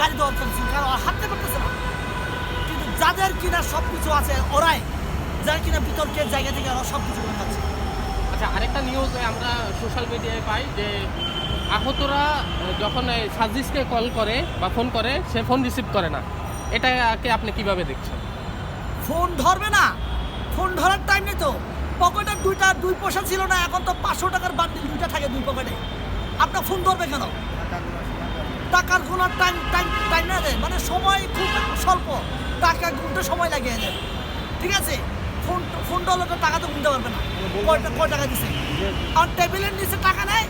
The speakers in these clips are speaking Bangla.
গাড়ি দেওয়ার করছি কারণ হাঁটতে পারতেছে না। কিন্তু যাদের কিনা সব কিছু আছে ওরাই যারা কিনা বিতর্কের জায়গা থেকে ওরা সব কিছু করে খাচ্ছে। আচ্ছা আরেকটা নিউজ আমরা সোশ্যাল মিডিয়ায় পাই যে আহতরা যখন এই সাজিসকে কল করে বা ফোন করে সে ফোন রিসিভ করে না। এটাকে আপনি কীভাবে দেখছেন? ফোন ধরবে না। ফোন ধরার টাইম নেই তো। পকেটে দুইটা দুই পয়সা ছিল না এখন তো পাঁচশো টাকার বান্ডিল দুইটা থাকে দুই পকেটে আপনার ফোন ধরবে কেন? টাকার গোনার টাইম টাইম টাইম না দেয়। মানে সময় খুব স্বল্প। টাকা গুনতে সময় লাগে এদের ঠিক আছে? ফোন ফোনটা হলে টাকা তো গুনতে পারবে না। কয় টা- কয় টাকা দিছে? আর টেবিলের নিচে টাকা নেয়?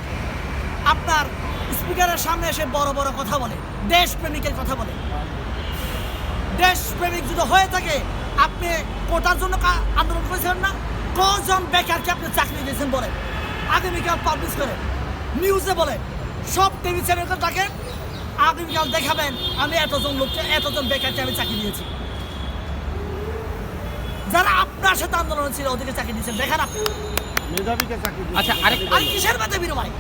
আপনার স্পিকারের সামনে এসে বড় বড় কথা বলে। দেশ প্রেমিকের কথা বলে। দেশ প্রেমিক যদি হয়ে থাকে, আপনি কোটার জন্য আন্দোলন করেছিলেন না? কজন বেকারকে আপনি চাকরি দিয়েছেন বলেন? আগামীকাল পাবলিশ করেন নিউজে বলে, সব টিভি চ্যানেলকে ডাকেন আগামীকাল দেখাবেন আমি এতজন লোককে এতজন বেকারকে আমি চাকরি দিয়েছি। যারা আপনার সাথে আন্দোলন ছিল ওদেরকে চাকরি দিয়েছেন। দেখেন আপনি। মেধাবীকে চাকরি আচ্ছা, আরেক- আর কিসের মেধাবী রে ভাই?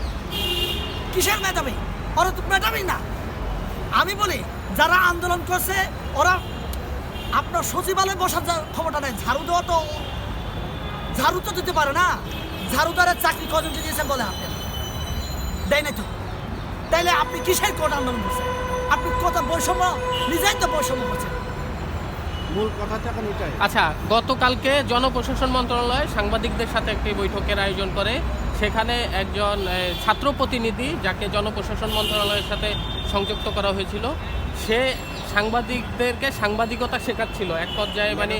কিসের মেধাবী? ওরা তো মেধাবী না। আমি বলি যারা আন্দোলন করছে ওরা আপনার সচিবালয়ে বসার ক্ষমতা নেই ঝাড়ু দেওয়া তো ঝাড়ু তো দিতে পারে না। ঝাড়ুদারের চাকরি কজনকে দিয়েছেন বলে আপনি? দেয় না তো। তাইলে আপনি কিসের কোর্ট আন্দোলন করছেন? আপনি কত বৈষম্য নিজেই তো বৈষম্য করছেন। মূল কথাটা এখন এটাই। আচ্ছা গতকালকে জনপ্রশাসন মন্ত্রণালয় সাংবাদিকদের সাথে একটি বৈঠকের আয়োজন করে সেখানে একজন ছাত্র প্রতিনিধি যাকে জনপ্রশাসন মন্ত্রণালয়ের সাথে সংযুক্ত করা হয়েছিল সে সাংবাদিকদেরকে সাংবাদিকতা শেখাচ্ছিল। এক পর্যায়ে মানে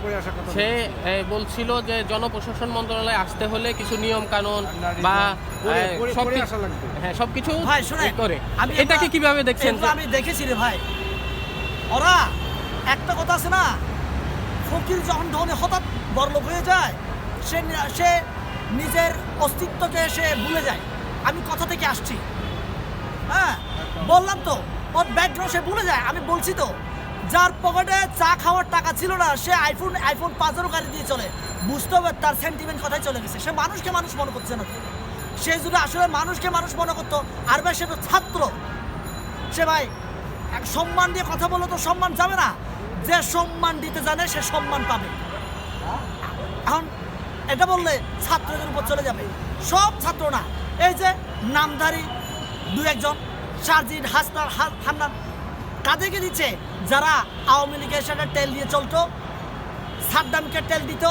সে বলছিল যে জনপ্রশাসন মন্ত্রণালয়ে আসতে হলে কিছু নিয়ম কানুন বা করে- সব হ্যাঁ সবকিছু ভাই শুনে এ করে এটাকে কীভাবে দেখছেন? আমি দেখেছি রে ভাই। ওরা একটা কথা আছে না? ফকির যখন ধনে হঠাৎ বড়লোক হয়ে যায় সে সে নিজের অস্তিত্বকে সে ভুলে যায়। আমি কথা থেকে আসছি। হ্যাঁ বললাম তো ওর ব্যাকগ্রাউন্ড সে ভুলে যায়। আমি বলছি তো যার পকেটে চা খাওয়ার টাকা ছিল না সে আইফোন আইফোন পাঁচেরও গাড়ি দিয়ে চলে। বুঝতে হবে তার সেন্টিমেন্ট কথাই চলে গেছে। সে মানুষকে মানুষ মনে করছে না তো। সে যদি আসলে মানুষকে মানুষ মনে করতো, আর ভাই সে তো ছাত্র। সে ভাই, এক সম্মান দিয়ে কথা বললে তো সম্মান যাবে না। যে সম্মান দিতে জানে, সে সম্মান পাবে। এখন এটা বললে ছাত্রদের উপর চলে যাবে। সব ছাত্র না। এই যে নামধারী দু একজন সার্জিন হাসনার হান্নান কাদেরকে দিচ্ছে? যারা আওয়ামী লীগের সাথে তেল দিয়ে চলতো, সাদ্দামকে তেল দিত,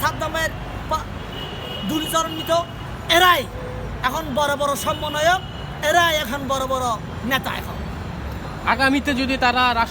সাদ্দামের দূরীচরণ নিত এরাই এখন বড় বড় সমন্বয়ক, এরাই এখন বড় বড় নেতা এখন। আগামীতে যদি তারা রাষ্ট্র